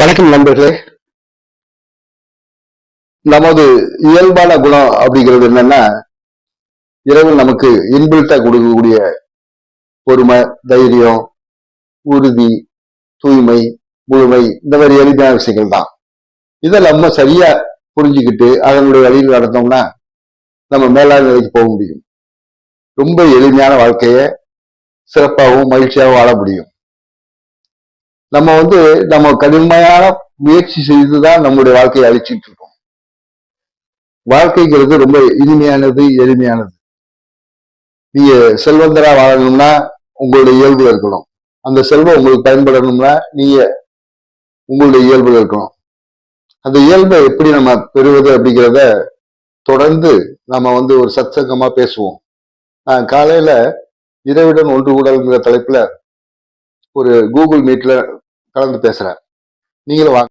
வணக்கம் நண்பர்களே. நமது இயல்பான குணம் அப்படிங்கிறது என்னன்னா இரவு நமக்கு இன்பில்ட்டா கொடுக்கக்கூடிய பொறுமை தைரியம் உறுதி தூய்மை முழுமை இந்த மாதிரி எளிமையான விஷயங்கள் தான். இதை நம்ம சரியா புரிஞ்சுக்கிட்டு அதனுடைய வழியில் நடந்தோம்னா நம்ம மேலாண் நிலைக்கு போக முடியும். ரொம்ப எளிமையான வாழ்க்கையை சிறப்பாகவும் மகிழ்ச்சியாகவும் வாழ முடியும். நம்ம வந்து நம்ம கடுமையான முயற்சி செய்துதான் நம்முடைய வாழ்க்கையை அழிச்சிட்டு இருக்கோம் வாழ்க்கைங்கிறது ரொம்ப இனிமையானது எளிமையானது. நீங்க செல்வந்தரா வாழணும்னா உங்களுடைய இயல்புல இருக்கணும். அந்த செல்வம் உங்களுக்கு பயன்படணும்னா நீங்க உங்களுடைய இயல்புல இருக்கணும். அந்த இயல்பை எப்படி நம்ம பெறுவது அப்படிங்கிறத தொடர்ந்து நம்ம வந்து ஒரு சத்சங்கமா பேசுவோம். நான் காலையில இரவிடன் ஒன்று கூடல்ங்கிற தலைப்புல ஒரு கூகுள் மீட்ல கலந்து பேசுறேன் நீங்களும் வாங்க.